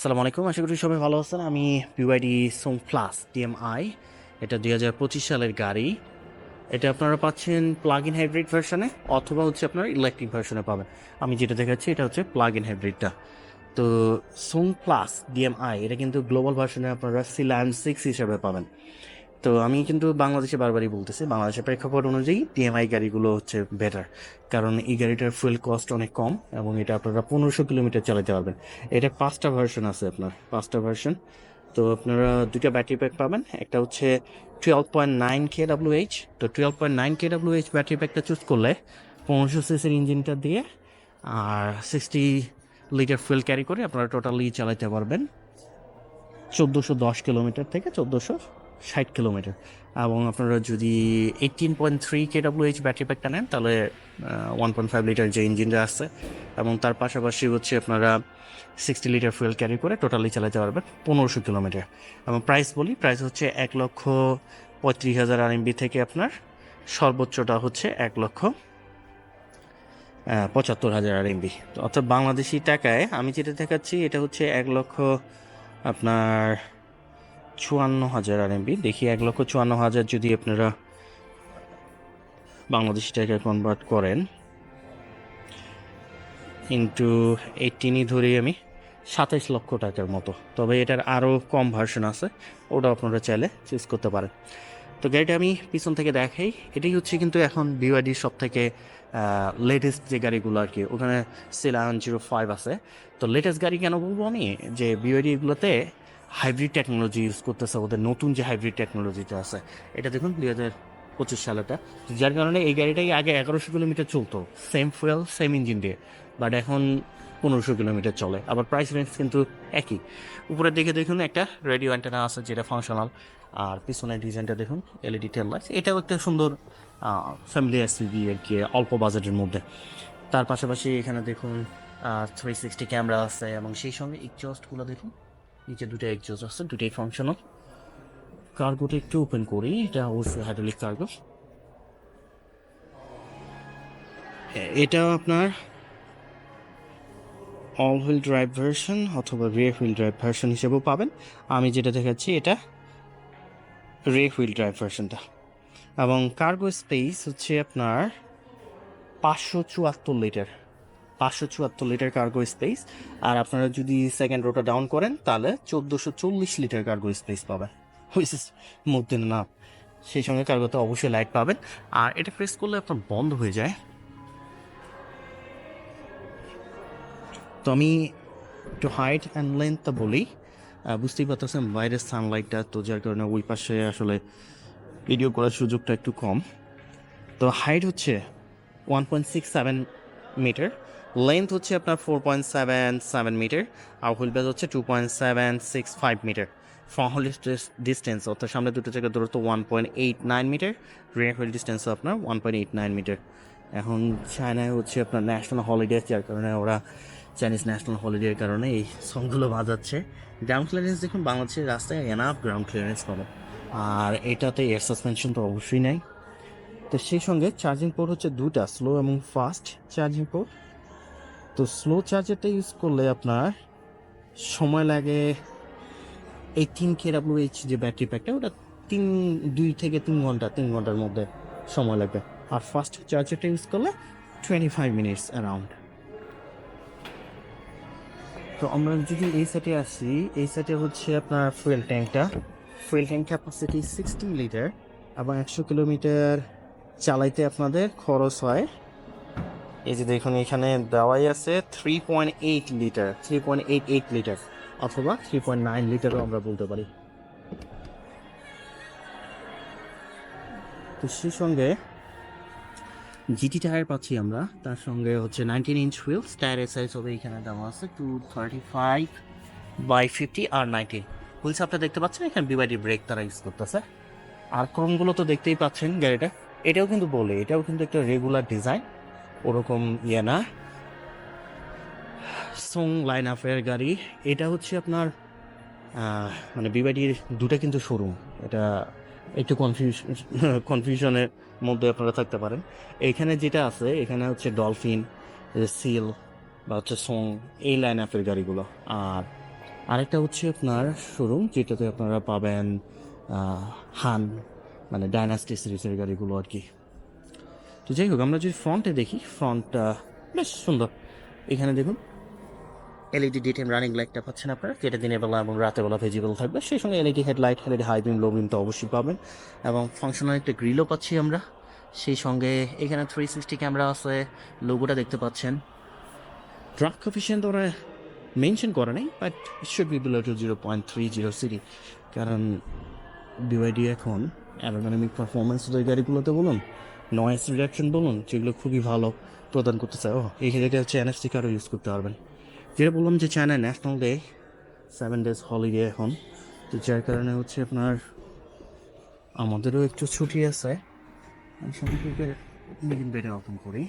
আসসালামু আলাইকুম, আশা করি সবাই ভালো আছেন। আমি পিওয়াইডি সোং প্লাস টিএমআই এটা দুই হাজার পঁচিশ সালের গাড়ি। এটা আপনারা পাচ্ছেন প্লাগ ইন হাইব্রিড ভার্সনে অথবা হচ্ছে আপনার ইলেকট্রিক ভার্সনে পাবেন। আমি যেটা দেখাচ্ছি, এটা হচ্ছে প্লাগ ইন হাইব্রিডটা তো সোং প্লাস ডিএমআই এটা কিন্তু গ্লোবাল ভার্সনে আপনারা সিল্যান্ড সিক্স হিসাবে পাবেন। তো আমি কিন্তু বাংলাদেশে বারবারই বলতেছি, বাংলাদেশের প্রেক্ষাপট অনুযায়ী ডিএমআই গাড়িগুলো হচ্ছে বেটার কারণ এই গাড়িটার ফুয়েল কস্ট অনেক কম এবং এটা আপনারা পনেরোশো কিলোমিটার চালাতে পারবেন। এটা পাঁচটা ভার্সন আছে আপনার, পাঁচটা ভার্সন তো আপনারা দুটা ব্যাটারি প্যাক পাবেন, একটা হচ্ছে twelve point nine K W H তো twelve point nine K W H battery প্যাকটা চুজ করলে পনেরোশো সিসির ইঞ্জিনটা দিয়ে আর সিক্সটি লিটার ফুয়েল ক্যারি করে আপনারা টোটালি চালাতে পারবেন। চোদ্দোশো দশ কিলোমিটার থেকে চোদ্দোশো ষাট কিলোমিটার। এবং আপনারা যদি eighteen point three K W H battery প্যাকটা নেন, তাহলে ওয়ান পয়েন্ট ফাইভ লিটার যে ইঞ্জিনটা আছে, এবং তার পাশাপাশি হচ্ছে আপনারা সিক্সটি লিটার ফুয়েল ক্যারি করে টোটালি চালাতে পারবেন পনেরোশো কিলোমিটার। এবং প্রাইস বলি প্রাইস হচ্ছে এক লক্ষ পঁয়ত্রিশ হাজার আরএমবি থেকে আপনার সর্বোচ্চটা হচ্ছে এক লক্ষ পঁচাত্তর হাজার আরএমবি অর্থাৎ বাংলাদেশি টাকায় আমি যেটা দেখাচ্ছি, এটা হচ্ছে এক লক্ষ আপনার চুয়ান্ন হাজার আর আরএমবি দেখি এক লক্ষ চুয়ান্ন হাজার যদি আপনারা বাংলাদেশি টাকায় কনভার্ট করেন। ইন্টু এইটিনই ধরি আমি, সাতাইশ লক্ষ টাকার মতো। তবে এটার আরও কম ভার্সন আছে, ওটা আপনারা চাইলে চুজ করতে পারেন। তো গাড়িটা আমি পিছন থেকে দেখাই। এটাই হচ্ছে কিন্তু এখন বিওয়াইডির সব থেকে লেটেস্ট যে গাড়িগুলো আর কি, ওখানে সেলান জিরো ফাইভ আছে। তো লেটেস্ট গাড়ি কেন বলব আমি? যে বিওয়াইডি এগুলোতে হাইব্রিড টেকনোলজি ইউজ করতেছে, ওদের নতুন যে হাইব্রিড টেকনোলজিটা আছে। এটা দেখুন দুই হাজার পঁচিশ সালেটা যার কারণে এই গাড়িটাই আগে এগারোশো কিলোমিটার চলতো। সেম ফুয়েল সেম ইঞ্জিন দিয়ে। বাট এখন পনেরোশো কিলোমিটার চলে। আবার প্রাইস রেঞ্জ কিন্তু একই। উপরের দিকে দেখুন, একটা রেডিও অ্যান্টেনা আছে, যেটা ফাংশনাল আর পিছনের ডিজাইনটা দেখুন এলইডি টেল লাইটস এটাও একটা সুন্দর ফ্যামিলি এসইভি আর কি, অল্প বাজেটের মধ্যে। তার পাশাপাশি এখানে দেখুন থ্রি সিক্সটি ক্যামেরা আছে এবং সেই সঙ্গে এক্সজস্টগুলো দেখুন। নিচে দুটো এক্সজস্ট আছে, দুটোই ফাংশনাল কার্গোটা একটু ওপেন করি, এটা অবশ্যই হাইড্রোলিক কার্গো এটা আপনার অল হুইল ড্রাইভ ভার্সন অথবা রিয়ার হুইল ড্রাইভ ভার্সন হিসেবেও পাবেন। আমি যেটা দেখাচ্ছি, এটা রিয়ার হুইল ড্রাইভ ভার্সনটা এবং কার্গো স্পেস হচ্ছে আপনার পাঁচশো চুয়াত্তর লিটার পাঁচশো চুয়াত্তর লিটার কার্গো স্পেস আর আপনারা যদি সেকেন্ড রোটা ডাউন করেন, তাহলে চোদ্দোশো চল্লিশ লিটার কার্গো স্পেস পাবেন। হুইচ ইস না সেই সঙ্গে কার্গোতে অবশ্যই লাইট পাবেন। আর এটা প্রেস করলে আপনার বন্ধ হয়ে যায়। তো আমি একটু হাইট অ্যান্ড লেন্থটা বলি। বুঝতেই পারতেছেন বাইরের সানলাইটটা তো যার কারণে ওই পাশে আসলে ভিডিও করার সুযোগটা একটু কম। তো হাইট হচ্ছে one point six seven metre length হচ্ছে আপনার four point seven seven metre আর হুইল বেজ হচ্ছে two point seven six five metre front wheel distance অর্থাৎ সামনে দুটো জায়গায় দূরত্ব one point eight nine metre rear wheel distance আপনার one point eight nine metre এখন চায়নায় হচ্ছে আপনার ন্যাশনাল হলিডে যার কারণে ওরা চাইনিজ ন্যাশনাল হলিডের কারণে এই সংগুলো বাজাচ্ছে। গ্রাউন্ড ক্লিয়ারেন্স দেখুন, বাংলাদেশের রাস্তায় এনাফ গ্রাউন্ড ক্লিয়ারেন্স পাবেন আর এটাতে এয়ার সাসপেনশন তো অবশ্যই নাই। তো সেই সঙ্গে চার্জিং পোর্ট হচ্ছে দুটা স্লো এবং ফাস্ট চার্জিং পোর্ট তো স্লো চার্জারটা ইউজ করলে আপনার সময় লাগে এই তিন কে ডাব্লু এইচ যে ব্যাটারি প্যাকটা ওটা তিন, দুই থেকে তিন ঘণ্টা, তিন ঘণ্টার মধ্যে সময় লাগবে। আর ফার্স্ট চার্জারটা ইউজ করলে টোয়েন্টি ফাইভ মিনিটস অ্যারাউন্ড তো আমরা যদি এই সেটে আসি, এই সেটে হচ্ছে আপনার fuel ট্যাঙ্কটা fuel tank capacity sixty litre এবং একশো কিলোমিটার চালাইতে আপনাদের খরচ হয় এই যে দেখুন, এখানে দেওয়াই আছে three point eight litre three point eight eight litre অথবা থ্রি পয়েন্ট নাইন লিটারও আমরা বলতে পারি। তো সেই সঙ্গে জিটি টায়ার পাচ্ছি আমরা, তার সঙ্গে হচ্ছে নাইনটিন ইঞ্চ হুইলস টায়ারের সাইজ হবে এখানে দেওয়া আছে two thirty five by fifty R ninety wheels আপনারা দেখতে পাচ্ছেন? এখানে বিবাইডি ব্রেক তারা ইউজ করতেছে। আর ক্রমগুলো তো দেখতেই পাচ্ছেন গাড়িটা এটাও কিন্তু বলে, এটাও কিন্তু একটা রেগুলার ডিজাইন ওরকম ইয়ে না। সোং লাইন আপের গাড়ি, এটা হচ্ছে আপনার মানে বিবাইডির দুটা কিন্তু শোরুম এটা একটু কনফিউশন কনফিউশনের মধ্যে আপনারা থাকতে পারেন। এখানে যেটা আছে, এখানে হচ্ছে ডলফিন সিল বা হচ্ছে সং এই লাইন আপের গাড়িগুলো। আর আরেকটা হচ্ছে আপনার শোরুম যেটাতে আপনারা পাবেন হান মানে ডাইনাস্টি সিরিজের গাড়িগুলো আর কি। তো যাই হোক, আমরা যদি ফ্রন্টে দেখি ফ্রন্টটা বেশ সুন্দর। এখানে দেখুন এলইডি ডিটেম রানিং লাইটটা পাচ্ছেন আপনারা। যেটা দিনের বেলা এবং রাতের বেলা ভিজিবল থাকবে। সেই সঙ্গে LED headlight LED high beam low beam তো অবশ্যই পাবেন। এবং ফাংশনাল একটা গ্রিলও পাচ্ছি আমরা। সেই সঙ্গে এখানে থ্রি সিক্সটি ক্যামেরা আছে লোগোটা দেখতে পাচ্ছেন। ট্রাক কফিসিয়েন্ট ওরা মেনশন করে নেই but should be below two zero point three zero CD কারণ বিওয়াইডি এখন অ্যারোডাইনামিক পারফরমেন্স ওদের গাড়িগুলোতে বলুন নয়েস রিডাকশন বলুন, যেগুলো খুবই ভালো প্রদান করতে চায় ও এই ক্ষেত্রে হচ্ছে এনএফসি কারও ইউজ করতে পারবেন। যেটা বললাম যে চায়নায় national day seven days holiday এখন। তো যার কারণে হচ্ছে আপনার, আমাদেরও একটু ছুটি আছে। আমি সম্পর্কে বেডে ওপেন করি।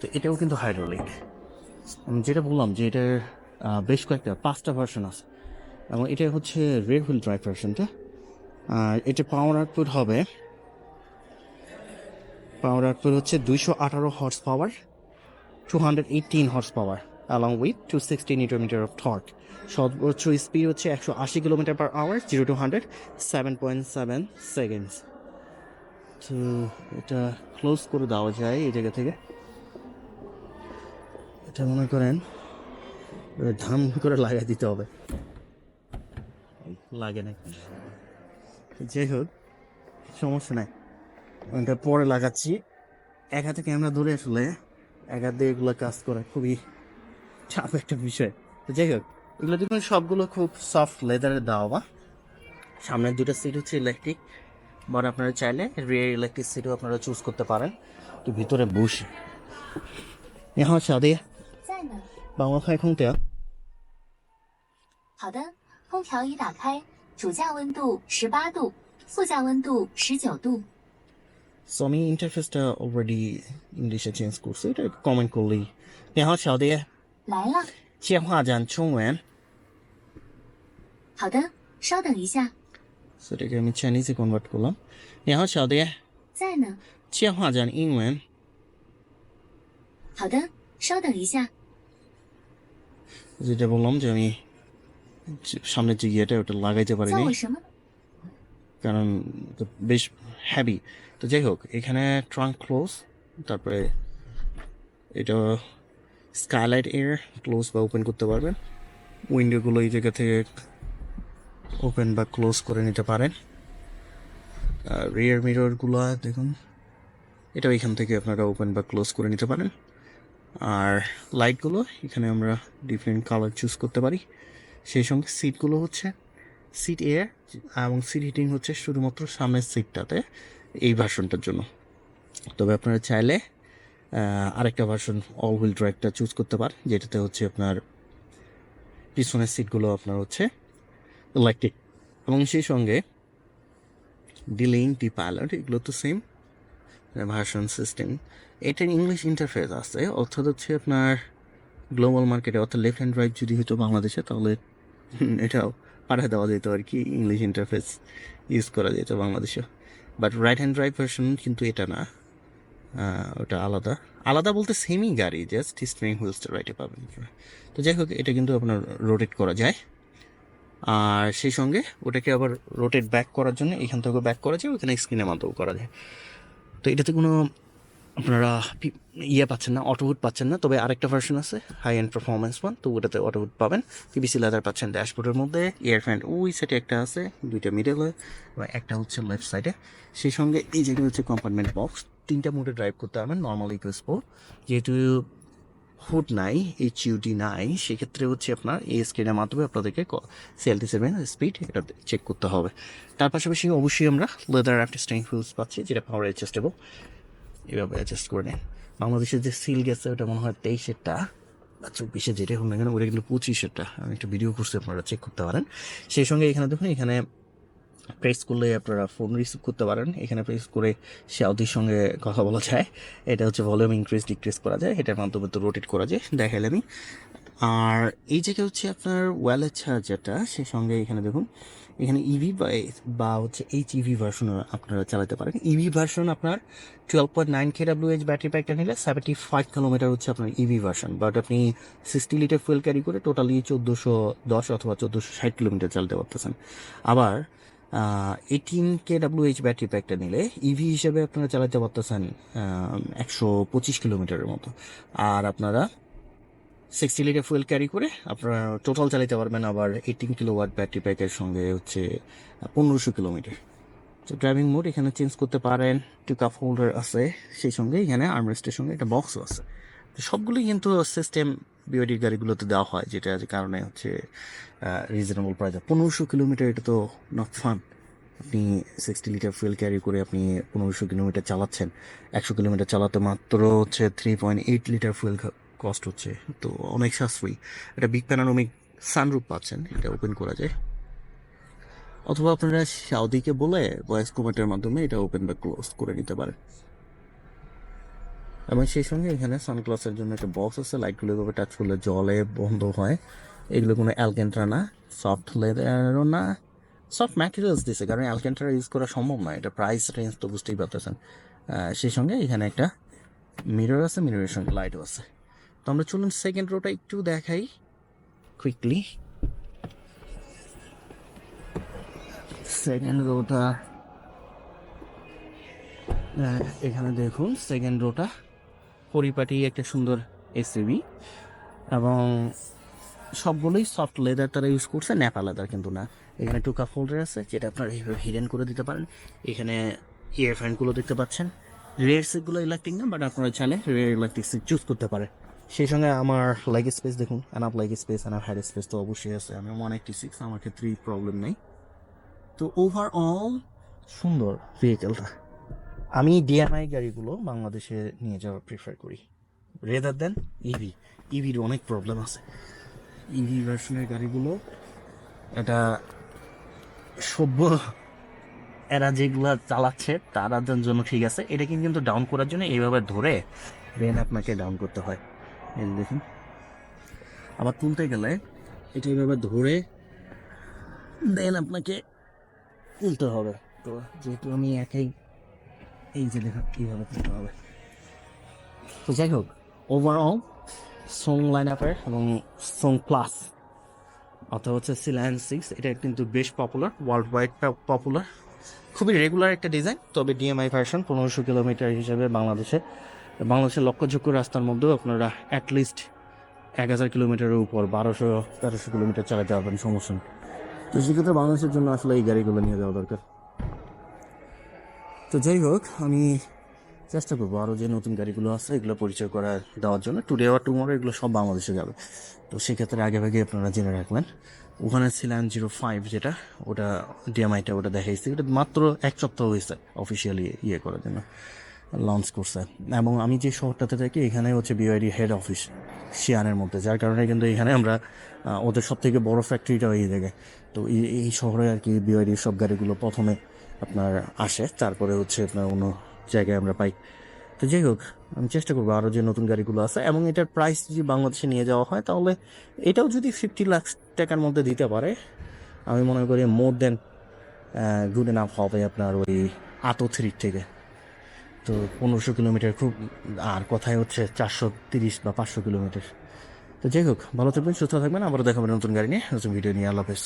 তো এটাও কিন্তু হাইড্রোলিক আমি যেটা বললাম যে এটার বেশ কয়েকটা, পাঁচটা ভার্সন আছে। এবং এটা হচ্ছে রেড হুইল ড্রাইভ ভার্সনটা আর এটা পাওয়ার আউটপুট হবে পাওয়ার আউটপুট হচ্ছে দুইশো আঠারো horse power two hundred eighteen horse power along with two sixty newton metre of torque সর্বোচ্চ স্পিড হচ্ছে একশো আশি kilometre per hour zero to hundred seven point seven seconds তো এটা ক্লোজ করে দেওয়া যায় এই জায়গা থেকে। এটা মনে করেন ধাম করে লাগাই দিতে হবে। লাগে না যাই হোক সমস্যা নাই ওটা পরে লাগাচ্ছি এক হাতে ক্যামেরা ধরে আসলে এক হাতে এগুলো কাজ করা খুবই চাপ একটা বিষয় তো যাই হোক এগুলো দেখুন সবগুলো খুব সফট লেদারের দেওয়া সামনের দুটো সিট হচ্ছে ইলেকট্রিক বাট আপনারা চাইলে রিয়ার ইলেকট্রিক সিটও আপনারা চুজ করতে পারেন তো ভিতরে বসে 你好，小弟，在呢。帮我开空调。好的，空调已打开， 主驾温度十八度，副驾温度十九度。 সো আমি ইন্টারফেসটা অলরেডি ইংলিশে চেঞ্জ করছি এটা কমেন্ট করলেই 你好，小弟，来了，电话讲中文，好的，稍等一下， সেটাকে আমি চাইনিজে কনভার্ট করলাম 你好，小弟，在呢。电话讲英文，好的，稍等一下， যেটা বললাম যে আমি সামনে যে ইয়েটা ওটা লাগাইতে পারিনি। কারণ বেশ হ্যাভি তো যাই হোক এখানে ট্রাঙ্ক ক্লোজ তারপরে এটা স্কাইলাইট এর ক্লোজ বা ওপেন করতে পারবেন। উইন্ডোগুলো এই জায়গা থেকে ওপেন বা ক্লোজ করে নিতে পারেন। আর রিয়ার মিররগুলো দেখুন এটা এখান থেকে আপনারা ওপেন বা ক্লোজ করে নিতে পারেন। আর লাইটগুলো এখানে আমরা ডিফারেন্ট কালার চুজ করতে পারি। সেই সঙ্গে সিটগুলো হচ্ছে সিট এ এবং সিট হিটিং হচ্ছে শুধুমাত্র সামনের সিটটাতে এই ভার্সনটার জন্য। তবে আপনারা চাইলে আরেকটা ভার্সন অল হুইল ড্রাইভটা চুজ করতে পারেন, যেটাতে হচ্ছে আপনার পিছনের সিটগুলো আপনার হচ্ছে ইলেকট্রিক এবং সেই সঙ্গে ডিলিং ডি পাইলট এগুলো তো সেম ভার্সন সিস্টেম এটার ইংলিশ ইন্টারফেস আছে, অর্থাৎ হচ্ছে আপনার গ্লোবাল মার্কেটে অর্থাৎ লেফট হ্যান্ড ড্রাইভ যদি হতো বাংলাদেশে, তাহলে এটাও পাঠিয়ে দেওয়া যেত আর কি ইংলিশ ইন্টারফেস ইউজ করা যেত বাংলাদেশে but right hand drive version কিন্তু এটা না ওটা আলাদা। আলাদা বলতে সেমই গাড়ি জাস্ট স্প্রিং হুইলসটা রাইটে পাবেন তো যাই হোক, এটা কিন্তু আপনার রোটেট করা যায়। আর সেই সঙ্গে ওটাকে আবার রোটেট ব্যাক করার জন্য এখান থেকে ব্যাক করা যায়, ওখানে স্ক্রিনের মাধ্যমেও করা যায়। তো এটাতে কোনো আপনারা ইয়ে পাচ্ছেন না অটোহুড পাচ্ছেন না, তবে আরেকটা ভার্সন আছে হাই এন্ড পারফরমেন্স ওয়ান তো ওটাতে অটোহুড পাবেন। পিবিসি লেদার পাচ্ছেন ড্যাশবোর্ডের মধ্যে এয়ার ফ্যান ওই সাইডে একটা আছে, দুইটা মিডলে এবং একটা হচ্ছে লেফট সাইডে সেই সঙ্গে এই জায়গায় হচ্ছে কম্পার্টমেন্ট বক্স তিনটা মোডে ড্রাইভ করতে পারবেন নর্মাল ইকো স্পোর্ট যেহেতু হুড নাই এইচ ইউডি নাই, সেক্ষেত্রে হচ্ছে আপনার এই স্ক্রিনের মাধ্যমে আপনাদেরকে সিএলটি সেভেন স্পিড এটা চেক করতে হবে। তার পাশাপাশি অবশ্যই আমরা লেদার একটা স্ট্রিং হুইলস পাচ্ছি, যেটা পাওয়ার অ্যাডজাস্টেবল এভাবে অ্যাডজাস্ট করে নেন। বাংলাদেশের যে সিল গেছে, ওটা মনে হয় তেইশেরটা বা চব্বিশে যেটা হোক না কেন, ওটা কিন্তু পঁচিশেরটা। আমি একটা ভিডিও করছি, আপনারা চেক করতে পারেন। সেই সঙ্গে এখানে দেখুন, এখানে প্রেস করলে আপনারা ফোন রিসিভ করতে পারেন। এখানে প্রেস করে সাউদির সঙ্গে কথা বলা যায়। এটা হচ্ছে ভলিউম ইনক্রিজ ডিক্রিজ করা যায়। এটার মাধ্যমে তো রোটেট করা যায়। দেখাইলে আমি। আর এই জায়গায় হচ্ছে আপনার ওয়ালেট চার্জারটা সেই সঙ্গে এখানে দেখুন এখানে ইভি বা বা হচ্ছে এইচ ইভি ভার্সন আপনারা চালাতে পারেন। ইভি ভার্সন আপনার twelve point nine K W H battery প্যাকটা নিলে সেভেন্টি ফাইভ কিলোমিটার হচ্ছে আপনার ইভি ভার্সন বাট আপনি সিক্সটি লিটার ফুয়েল ক্যারি করে টোটালি চোদ্দোশো দশ অথবা চোদ্দোশো ষাট কিলোমিটার চালাতে পারতেছেন। আবার eighteen K W H battery প্যাকটা নিলে ইভি হিসেবে আপনারা চালাতে পারতেছেন একশো পঁচিশ কিলোমিটারের মতো। আর আপনারা সিক্সটি লিটার ফুয়েল ক্যারি করে আপনারা টোটাল চালাতে পারবেন আবার এইটিন কিলো ওয়াট ব্যাটারি প্যাকের সঙ্গে হচ্ছে পনেরোশো কিলোমিটার তো ড্রাইভিং মোড এখানে চেঞ্জ করতে পারেন টু কাপ হোল্ডার আছে, সেই সঙ্গে এখানে আর্মরেস্টের সঙ্গে একটা বক্সও আছে। তো সবগুলোই কিন্তু সিস্টেম বিওডির গাড়িগুলোতে দেওয়া হয়, যেটা কারণে হচ্ছে রিজনেবল প্রাইস পনেরোশো কিলোমিটার এটা তো নট ফান আপনি সিক্সটি লিটার ফুয়েল ক্যারি করে আপনি পনেরোশো কিলোমিটার চালাচ্ছেন। একশো কিলোমিটার চালাতে মাত্র হচ্ছে three point eight litre fuel cost হচ্ছে। তো অনেক সাশ্রয়ী। এটা বিগ প্যানারোমিক সানরুপ পাচ্ছেন, এটা ওপেন করা যায়। অথবা আপনারা সাউদিকে বলে ভয়েস কমেন্টের মাধ্যমে এটা ওপেন বা ক্লোজ করে নিতে পারেন। এবং সেই সঙ্গে এখানে সানগ্লাসের জন্য একটা বক্স আছে লাইটগুলো এভাবে টাচ করলে জলে বন্ধ হয়। এগুলো কোনো অ্যালকেন্ট্রা না সফট লেদারও না। সফট ম্যাটেরিয়ালস দিছে, কারণ অ্যালকেন্ট্রা ইউজ করা সম্ভব নয় এটা প্রাইস রেঞ্জ তো বুঝতেই পারতেছেন। সেই সঙ্গে এখানে একটা মিরর আছে মিররের সঙ্গে লাইটও আছে। তো আমরা চলুন সেকেন্ড রোটা একটু দেখাই কুইকলি সেকেন্ড রোটা এখানে দেখুন সেকেন্ড রোটা পরিপাটি একটা সুন্দর এসিবি এবং সবগুলোই সফট লেদার তারা ইউজ করছে ন্যাপা লেদার কিন্তু না। এখানে টুকা ফোল্ডার আছে, যেটা আপনার এইভাবে হিডেন করে দিতে পারেন। এখানে ইয়ার ফ্যানগুলো দেখতে পাচ্ছেন। রেয়ার সিটগুলো ইলেকট্রিক না বাট আপনারা চাইলে রেয়ার ইলেকট্রিক সিট চুজ করতে পারেন। সেই সঙ্গে আমার লেগ স্পেস দেখুন enough leg space enough head space তো অবশ্যই আছে। আমি ওয়ান এইটটি সিক্স আমার ক্ষেত্রেই প্রবলেম নেই। তো ওভারঅল সুন্দর ভেহিকেলটা আমি ডিএমআই গাড়িগুলো বাংলাদেশে নিয়ে যাওয়ার প্রিফার করি। রেদার দেন ইভি ইভির অনেক প্রবলেম আছে। ইভি ভার্সনের গাড়িগুলো, এটা সভ্য এরা যেগুলো চালাচ্ছে তাদের জন্য ঠিক আছে। এটাকে কিন্তু ডাউন করার জন্য এইভাবে ধরে দেন আপনাকে ডাউন করতে হয়। এই দেখুন। আবার তুলতে গেলে এটা এইভাবে ধরে দেন আপনাকে তুলতে হবে। তো যেহেতু আমি একাই এই যে দেখুন কীভাবে তুলতে হবে। তো যাই হোক ওভারঅল সং লাইন আপের এবং সং প্লাস অথবা হচ্ছে সিলায়ন সিক্স এটা কিন্তু বেশ পপুলার ওয়ার্ল্ড ওয়াইড পপুলার খুবই রেগুলার একটা ডিজাইন তবে ডিএমআই ভার্সন পনেরোশো কিলোমিটার হিসেবে বাংলাদেশে বাংলাদেশের লক্ষ্যযোগ্য রাস্তার মধ্যেও আপনারা অ্যাটলিস্ট এক হাজার কিলোমিটারের উপর, বারোশো, তেরোশো কিলোমিটার চালাতে পারবেন সমস্যা তো সেক্ষেত্রে বাংলাদেশের জন্য আসলে এই গাড়িগুলো নিয়ে যাওয়া দরকার। তো যাই হোক, আমি চেষ্টা করব আরও যে নতুন গাড়িগুলো আছে, এগুলো পরিচয় করা দেওয়ার জন্য। টুডে আওয়ার টুমোরো এগুলো সব বাংলাদেশে যাবে। তো সেক্ষেত্রে আগে ভাগে আপনারা জেনে রাখবেন। ওখানে ছিলেন জিরো ফাইভ যেটা, ওটা ডিএমআইটা ওটা দেখাইছি। ওটা মাত্র এক সপ্তাহ হয়েছে অফিসিয়ালি ইয়ে করার জন্য। লঞ্চ করছে। এবং আমি যে শহরটাতে থাকি, এখানে হচ্ছে বিআইডি হেড অফিস শিয়ানের মধ্যে। যার কারণে কিন্তু এখানে আমরা ওদের সব থেকে বড় ফ্যাক্টরিটা এই জায়গায়। তো এই শহরে আর কি বিআইডির সব গাড়িগুলো প্রথমে আপনার আসে, তারপরে হচ্ছে আপনার অন্য জায়গায় আমরা পাই। তো যাই হোক, আমি চেষ্টা করব আরও যে নতুন গাড়িগুলো আছে, এবং এটার প্রাইস যদি বাংলাদেশে নিয়ে যাওয়া হয়, তাহলে এটাও যদি ফিফটি লাখ টাকার মধ্যে দিতে পারে, আমি মনে করি মোর দেন গুড এনাফ হবে আপনার ওই আতো থ্রির থেকে। তো পনেরোশো কিলোমিটার, খুব আর কথায় হচ্ছে চারশো তিরিশ বা পাঁচশো কিলোমিটার। তো যাই হোক, ভালো থাকবেন, সুস্থ থাকবেন, আবারও দেখাবেন নতুন গাড়ি নিয়ে, নতুন ভিডিও নিয়ে, আল্লাহ হাফেজ।